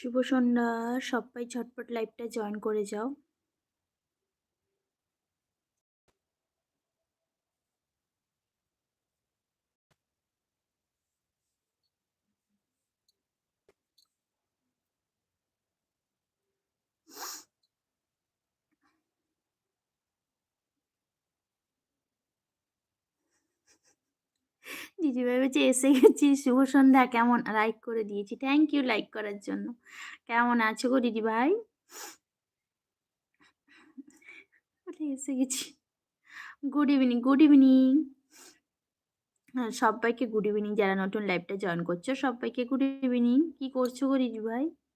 শুভ সন্ধ্যা সবাই ঝটপট লাইভটা জয়েন করে যাও। দিদিভাই বলছে এসে গেছি, শুভ সন্ধ্যা, কেমন? লাইক করে দিয়েছি। থ্যাংক ইউ লাইক করার জন্য। কেমন আছো গো দিদি ভাই? এসে গেছি? গুড ইভিনিং গুড ইভিনিং সবাইকে গুড ইভিনিং যারা নতুন লাইভটা জয়েন করছ, সবাইকে গুড ইভিনিং কি করছ গো দিদিভাই আচ্ছা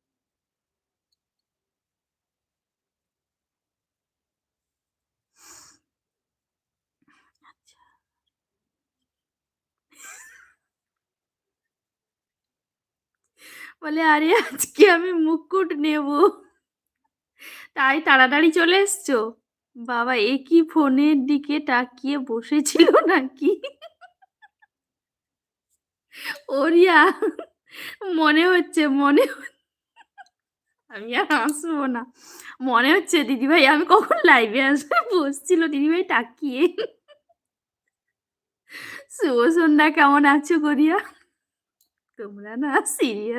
বলে, আরে, আজকে আমি মুকুট নেব। তাই তাড়াতাড়ি চলে এসছো? বাবা, এ কি ফোনের দিকে তাকিয়ে বসেছিল নাকি? ওরিয়া, মনে হচ্ছে, মনে আমি আর আসব না। মনে হচ্ছে, দিদিভাই, আমি কখন লাইভে আসব? বসছিল, দিদিভাই তাকিয়ে। শুভ সন্ধ্যা, কেমন আছো গরিয়া তোমরা না সিরিয়াস